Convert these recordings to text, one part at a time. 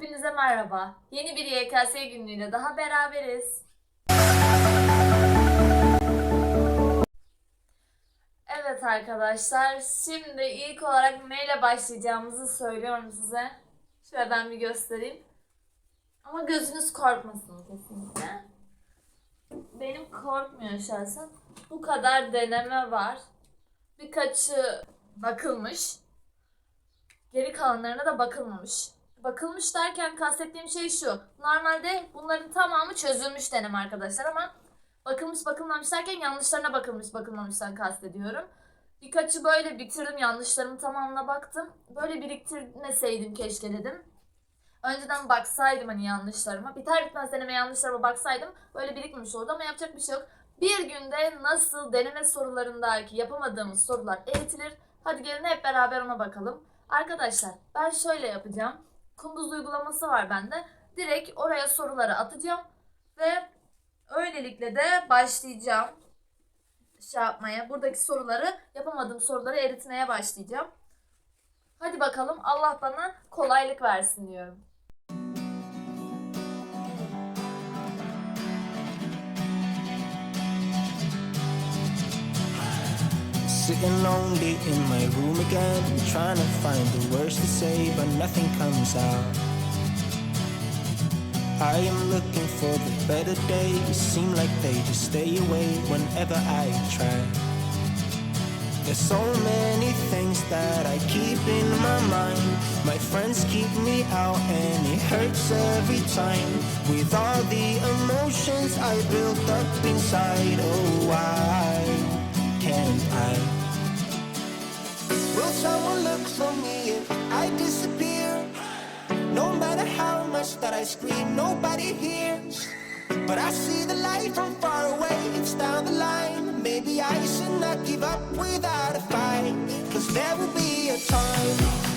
Hepinize merhaba. Yeni bir YKS günlüğüyle daha beraberiz. Evet arkadaşlar, şimdi ilk olarak neyle başlayacağımızı söylüyorum size. Şöyle ben bir göstereyim. Ama gözünüz korkmasın kesinlikle. Benim korkmuyor şahsen. Bu kadar deneme var. Birkaçı bakılmış. Geri kalanlarına da bakılmamış. Bakılmış derken kastettiğim şey şu. Normalde bunların tamamı çözülmüş deneme arkadaşlar ama bakılmış bakılmamış derken yanlışlarına bakılmış bakılmamıştan kastediyorum. Birkaçı böyle bitirdim yanlışlarımı tamamına baktım. Böyle biriktirmeseydim keşke dedim. Önceden baksaydım hani yanlışlarıma. Biter bitmez deneme yanlışlarıma baksaydım böyle birikmemiş olurdu ama yapacak bir şey yok. Bir günde nasıl deneme sorularındaki yapamadığımız sorular eğitilir? Hadi gelin hep beraber ona bakalım. Arkadaşlar ben şöyle yapacağım. Kunduz uygulaması var bende. Direkt oraya soruları atacağım ve öylelikle de başlayacağım şey yapmaya. Buradaki soruları yapamadığım soruları eritmeye başlayacağım. Hadi bakalım Allah bana kolaylık versin diyorum. Sitting lonely in my room again, trying to find the words to say, but nothing comes out. I am looking for the better days, seem like they just stay away whenever I try. There's so many things that I keep in my mind. My friends keep me out, and it hurts every time. With all the emotions I built up inside, oh, why can't I? Will someone look for me if I disappear? No matter how much that I scream, nobody hears. But I see the light from far away, it's down the line. Maybe I should not give up without a fight. Cause there will be a time.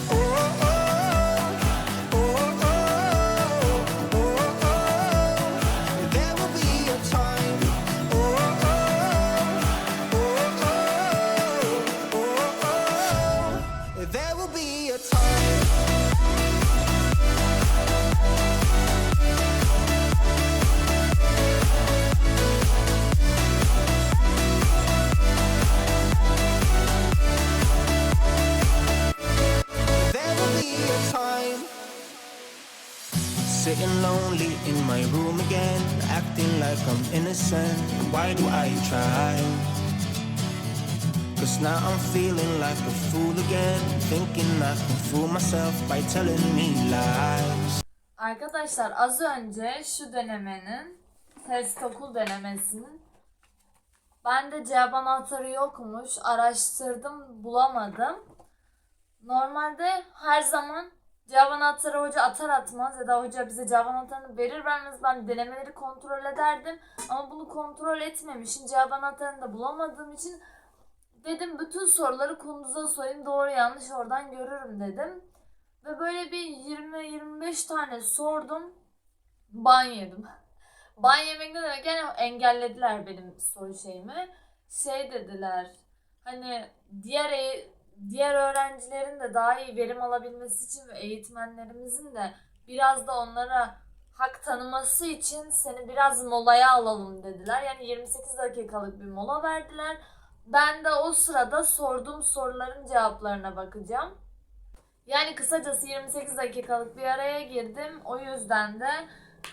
Sitting lonely in my room again, acting like I'm innocent. Why do I try? Cause now I'm feeling like a fool again, thinking I can fool myself by telling me lies. Arkadaşlar az önce şu denemenin test okul denemesinin bende cevap anahtarı yokmuş. Araştırdım bulamadım. Normalde her zaman cevap anahtarı hoca atar atmaz ya da hoca bize cevap anahtarını verir vermez ben denemeleri kontrol ederdim. Ama bunu kontrol etmemişim. Cevap anahtarını da bulamadığım için dedim bütün soruları kunduza sorayım doğru yanlış oradan görürüm dedim. Ve böyle bir 20-25 tane sordum. Ban yedim. Ban yemek ne demek? Yani engellediler benim soru şeyimi. Şey dediler. Hani diğer e- diğer öğrencilerin de daha iyi verim alabilmesi için ve eğitmenlerimizin de biraz da onlara hak tanıması için seni biraz molaya alalım dediler. Yani 28 dakikalık bir mola verdiler. Ben de o sırada sorduğum soruların cevaplarına bakacağım. Yani kısacası 28 dakikalık bir araya girdim. O yüzden de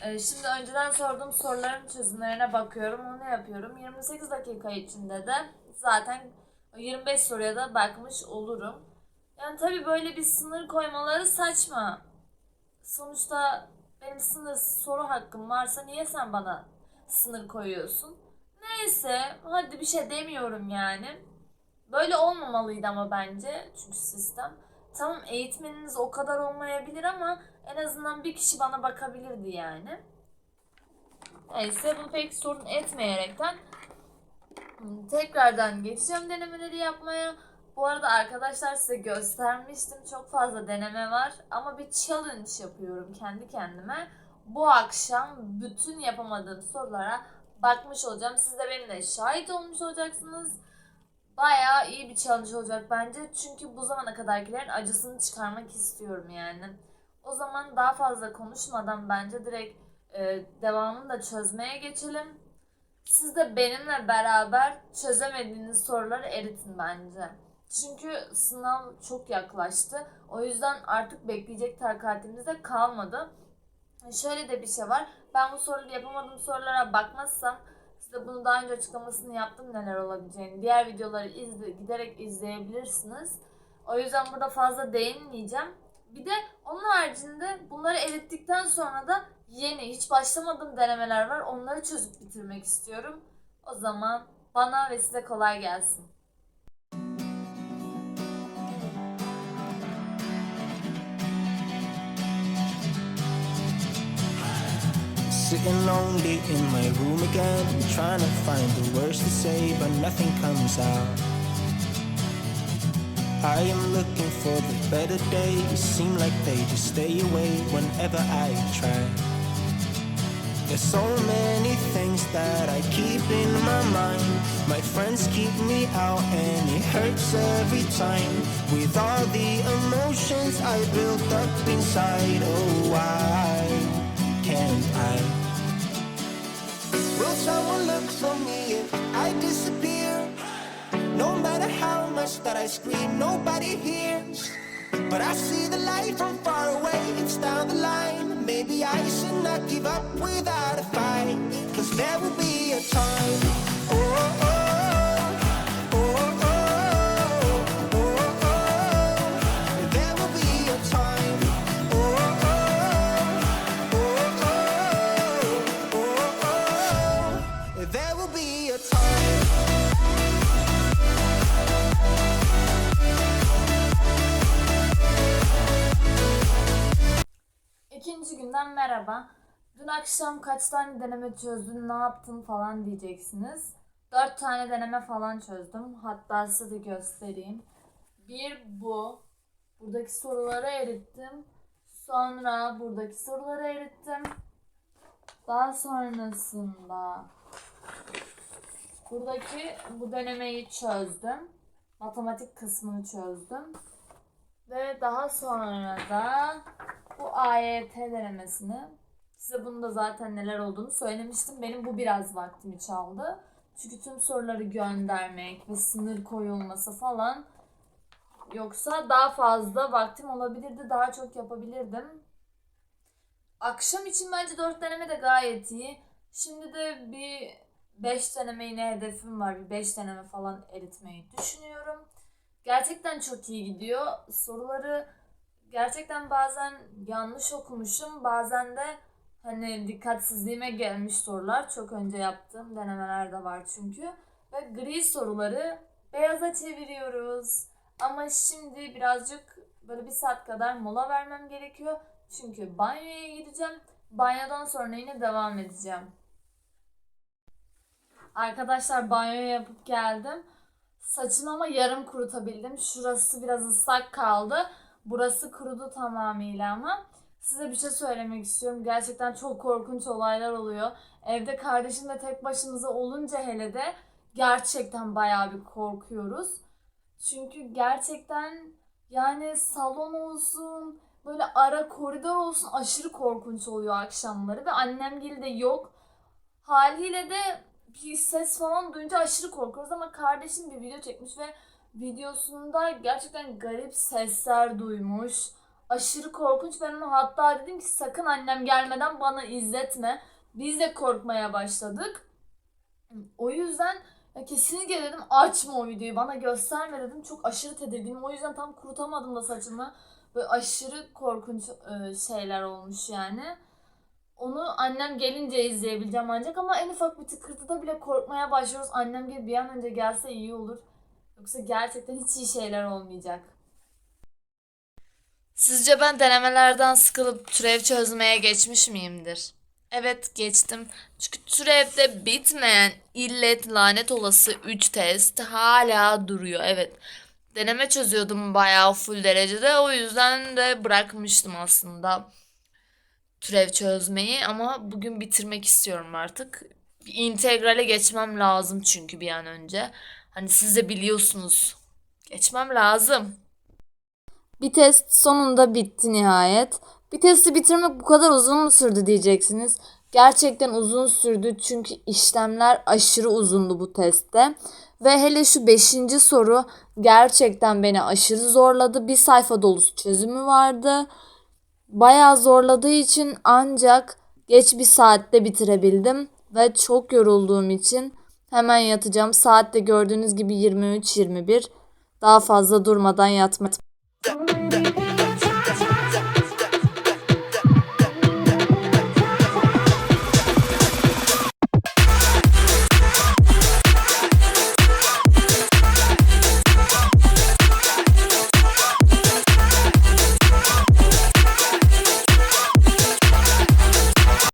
e, şimdi önceden sorduğum soruların çözümlerine bakıyorum. Onu yapıyorum. 28 dakika içinde de zaten 25 soruya da bakmış olurum. Yani tabii böyle bir sınır koymaları saçma. Sonuçta benim sınır soru hakkım varsa niye sen bana sınır koyuyorsun? Neyse hadi bir şey demiyorum yani. Böyle olmamalıydı ama bence çünkü sistem. Tamam eğitmeniniz o kadar olmayabilir ama en azından bir kişi bana bakabilirdi yani. Neyse bunu pek sorun etmeyerekten tekrardan geçeceğim denemeleri yapmaya. Bu arada arkadaşlar size göstermiştim. Çok fazla deneme var ama bir challenge yapıyorum kendi kendime. Bu akşam bütün yapamadığım sorulara bakmış olacağım. Siz de benimle şahit olmuş olacaksınız. Bayağı iyi bir challenge olacak bence. Çünkü bu zamana kadarkilerin acısını çıkarmak istiyorum yani. O zaman daha fazla konuşmadan bence direkt e, devamını da çözmeye geçelim. Siz de benimle beraber çözemediğiniz soruları eritin bence. Çünkü sınav çok yaklaştı. O yüzden artık bekleyecek takatimiz de kalmadı. Şöyle de bir şey var. Ben bu soruları yapamadığım sorulara bakmazsam size bunu daha önce açıklamasını yaptım neler olabileceğini. Diğer videoları izle, giderek izleyebilirsiniz. O yüzden burada fazla değinmeyeceğim. Bir de onun haricinde bunları erittikten sonra da yeni hiç başlamadığım denemeler var. Onları çözüp bitirmek istiyorum. O zaman bana ve size kolay gelsin. Sitting lonely in my room again, trying to find the words to say, but nothing comes out. I am looking for the better days, seem like they just stay away whenever I try. There's so many things that I keep in my mind. My friends keep me out, and it hurts every time. With all the emotions I built up inside, oh, why can't I? Will someone look for me if I disappear? No matter how much that I scream, nobody hears. But I see the light from far away, it's down the line. Maybe I should not give up without a fight. Cause there will be a time. Oh, oh, oh, akşam kaç tane deneme çözdün, ne yaptın falan diyeceksiniz. Dört tane deneme falan çözdüm. Hatta size de göstereyim. Bir bu. Buradaki soruları erittim. Sonra buradaki soruları erittim. Daha sonrasında buradaki bu denemeyi çözdüm. Matematik kısmını çözdüm. Ve daha sonra da bu AYT denemesini size bunu da zaten neler olduğunu söylemiştim. Benim bu biraz vaktimi çaldı. Çünkü tüm soruları göndermek ve sınır koyulması falan yoksa daha fazla vaktim olabilirdi. Daha çok yapabilirdim. Akşam için bence 4 deneme de gayet iyi. Şimdi de bir 5 deneme yine hedefim var. Bir 5 deneme falan eritmeyi düşünüyorum. Gerçekten çok iyi gidiyor. Soruları gerçekten bazen yanlış okumuşum. Bazen de hani dikkatsizliğime gelmiş sorular. Çok önce yaptığım denemeler de var çünkü. Ve gri soruları beyaza çeviriyoruz. Ama şimdi birazcık böyle bir saat kadar mola vermem gerekiyor. Çünkü banyoya gideceğim. Banyodan sonra yine devam edeceğim. Arkadaşlar banyo yapıp geldim. Saçımı ama yarım kurutabildim. Şurası biraz ıslak kaldı. Burası kurudu tamamıyla ama. Size bir şey söylemek istiyorum. Gerçekten çok korkunç olaylar oluyor. Evde kardeşimle tek başımıza olunca hele de gerçekten bayağı bir korkuyoruz. Çünkü gerçekten yani salon olsun, böyle ara koridor olsun aşırı korkunç oluyor akşamları ve annem gibi de yok. Haliyle de bir ses falan duyunca aşırı korkuyoruz ama kardeşim bir video çekmiş ve videosunda gerçekten garip sesler duymuş. Aşırı korkunç. Ben ona hatta dedim ki sakın annem gelmeden bana izletme. Biz de korkmaya başladık. O yüzden ya kesinlikle dedim açma o videoyu bana gösterme dedim. Çok aşırı tedirginim. O yüzden tam kurutamadım da saçımı. Böyle aşırı korkunç e, şeyler olmuş yani. Onu annem gelince izleyebileceğim ancak ama en ufak bir tıkırtıda bile korkmaya başlıyoruz. Annem gibi bir an önce gelse iyi olur. Yoksa gerçekten hiç iyi şeyler olmayacak. Sizce ben denemelerden sıkılıp türev çözmeye geçmiş miyimdir? Evet geçtim. Çünkü türevde bitmeyen illet lanet olası 3 test hala duruyor. Evet. Deneme çözüyordum bayağı full derecede. O yüzden de bırakmıştım aslında türev çözmeyi ama bugün bitirmek istiyorum artık. Bir integrale geçmem lazım çünkü bir an önce. Hani siz de biliyorsunuz. Geçmem lazım. Bir test sonunda bitti nihayet. Bir testi bitirmek bu kadar uzun mu sürdü diyeceksiniz. Gerçekten uzun sürdü çünkü işlemler aşırı uzundu bu testte. Ve hele şu 5. soru gerçekten beni aşırı zorladı. Bir sayfa dolusu çözümü vardı. Bayağı zorladığı için ancak geç bir saatte bitirebildim. Ve çok yorulduğum için hemen yatacağım. Saatte gördüğünüz gibi 23-21. Daha fazla durmadan yatmak. Go.